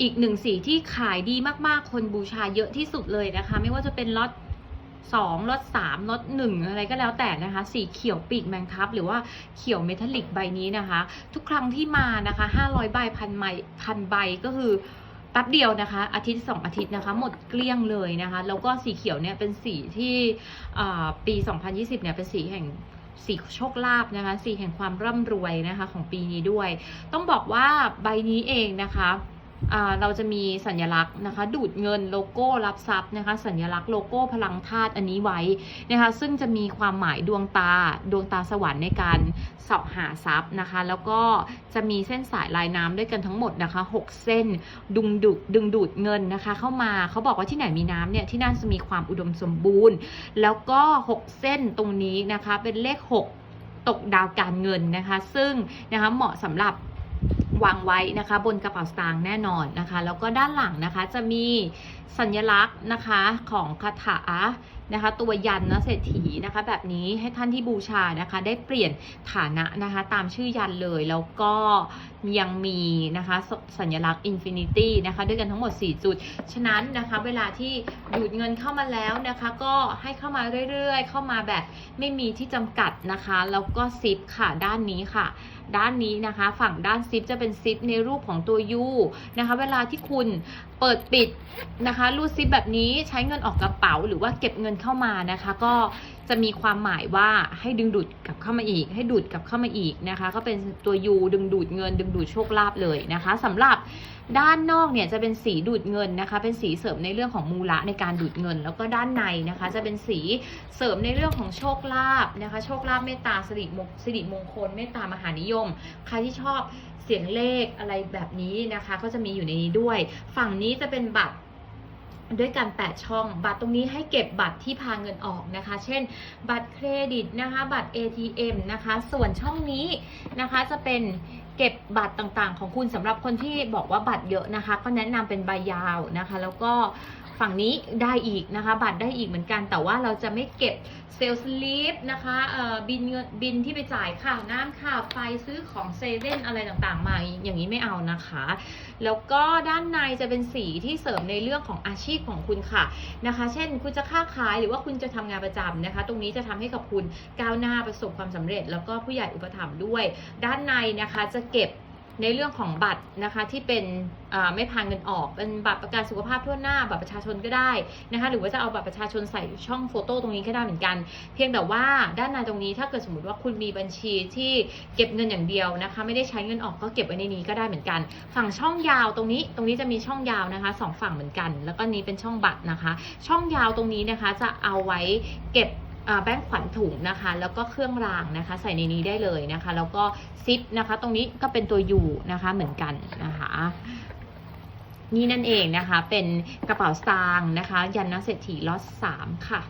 อีกหนึ่งสีที่ขายดีมากๆ คนบูชาเยอะที่สุดเลยนะคะ ไม่ว่าจะเป็นล็อตสองล็อตสามล็อตหนึ่งอะไรก็แล้วแต่นะคะ สีเขียวปีกแมงทับ หรือว่าเขียวเมทัลลิกใบนี้นะคะ ทุกครั้งที่มานะคะ500ใบพันใบพันใบก็คือแป๊บเดียวนะคะ อาทิตย์สองอาทิตย์นะคะ หมดเกลี้ยงเลยนะคะ แล้วก็สีเขียวเนี่ยเป็นสีที่อ่าปี 2020เนี่ยเป็นสีแห่งสีโชคลาภนะคะ สีแห่งความร่ำรวยนะคะของปีนี้ด้วย ต้องบอกว่าใบนี้เองนะคะ เราจะมีสัญลักษณ์นะคะ ดูดเงินโลโก้รับทรัพย์นะคะ สัญลักษณ์โลโก้พลังธาตุอันนี้ไว้นะคะ ซึ่งจะมีความหมายดวงตา ดวงตาสวรรค์ในการเสาะหาทรัพย์นะคะ แล้วก็จะมีเส้นสายลายน้ำด้วยกันทั้งหมดนะคะ 6 เส้นดึงดูดดึงดูดเงินนะคะ เข้ามาเขาบอกว่าที่ไหนมีน้ำเนี่ยที่นั่นจะมีความอุดมสมบูรณ์ แล้วก็ 6 เส้นตรงนี้นะคะเป็นเลข 6 ตกดาวการเงินนะคะ ซึ่งนะคะเหมาะสำหรับ วางไว้นะคะบนกระเป๋าสตางค์แน่นอนนะคะ แล้วก็ด้านหลังนะคะจะมีสัญลักษณ์นะคะของคาถา นะคะ ตัวยันนะเศรษฐีนะคะ แบบนี้ให้ท่านที่บูชานะคะ ได้เปลี่ยนฐานะนะคะ ตามชื่อยันเลยแล้วก็ยังมีนะคะสสัญลักษณ์ Infinity นะคะ ด้วยกันทั้งหมด 4 จุด ฉะนั้นนะคะเวลาที่ดูดเงินเข้ามาแล้วนะคะ ก็ให้เข้ามาเรื่อยๆ เข้ามาแบบไม่มีที่จำกัดนะคะ แล้วก็ซิปค่ะด้านนี้ค่ะด้านนี้นะคะ ฝั่งด้านซิปจะเป็นซิปในรูปของตัว U นะคะ เวลาที่คุณเปิดปิดนะคะรูดซิปแบบนี้ใช้เงินออกกระเป๋า หรือว่าเก็บเงินเข้ามานะคะ ก็จะมีความหมายว่าให้ดึงดูดกลับเข้ามาอีก ให้ดูดกลับเข้ามาอีกนะคะ ก็เป็นตัว U ดึงดูดเงิน ดึงดูดโชคลาภเลยนะคะสำหรับด้านนอกเนี่ยจะเป็นสีดูดเงินนะคะ เป็นสีเสริมในเรื่องของมูละในการดูดเงิน แล้วก็ด้านในนะคะ จะเป็นสีเสริมในเรื่องของโชคลาภนะคะ โชคลาภเมตตาสิริมงสิริมงคลเมตตามหานิยม ใครที่ชอบเสียงเลขอะไรแบบนี้นะคะ ก็จะมีอยู่ในนี้ด้วย ฝั่งนี้จะเป็นบัตร ด้วยกัน 8 ช่อง บัตรตรงนี้ให้เก็บบัตรที่พาเงินออกนะคะ เช่น บัตรเครดิตนะคะ บัตร ATM นะคะ ส่วนช่องนี้นะคะจะเป็นเก็บบัตรต่างๆ ของคุณสำหรับคนที่บอกว่าบัตรเยอะนะคะ ก็แนะนำเป็นใบยาวนะคะ แล้วก็ ฝั่งนี้ได้อีกนะคะ บัตรได้อีกเหมือนกัน แต่ว่าเราจะไม่เก็บเซลล์สลีปนะคะเอ่อบินเงินบินที่ไปจ่ายค่าน้ำค่าไฟซื้อของเซเว่นอะไรต่างๆ มาอย่างนี้ไม่เอานะคะ แล้วก็ด้านในจะเป็นสีที่เสริมในเรื่องของอาชีพของคุณค่ะนะคะ เช่นคุณจะค้าขายหรือว่าคุณจะทำงานประจำนะคะ ตรงนี้จะทำให้กับคุณก้าวหน้าประสบความสำเร็จ แล้วก็ผู้ใหญ่อุปถัมภ์ด้วย ด้านในนะคะจะเก็บ ในเรื่องของบัตรนะคะที่เป็นไม่พาเงินออกเป็นบัตรประกันสุขภาพทั่วหน้าบัตรประชาชนก็ได้นะคะหรือว่าจะเอาบัตรประชาชนใส่ช่องโฟโต้ตรงนี้ก็ได้เหมือนกัน เพียงแต่ว่าด้านในตรงนี้ถ้าเกิดสมมติว่าคุณมีบัญชีที่เก็บเงินอย่างเดียวนะคะไม่ได้ใช้เงินออกก็เก็บไว้ในนี้ก็ได้เหมือนกัน ฝั่งช่องยาวตรงนี้ตรงนี้จะมีช่องยาวนะคะสองฝั่งเหมือนกัน แล้วก็นี้เป็นช่องบัตรนะคะ ช่องยาวตรงนี้นะคะจะเอาไว้เก็บ แบงค์ขวัญถุงนะคะ แล้วก็เครื่องรางนะคะ ใส่ในนี้ได้เลยนะคะ แล้วก็ซิปนะคะ ตรงนี้ก็เป็นตัวยูนะคะเหมือนกันนะคะนี่นั่นเองนะคะ เป็นกระเป๋าสตางค์นะคะ ยันนักเศรษฐีล็อตสามค่ะ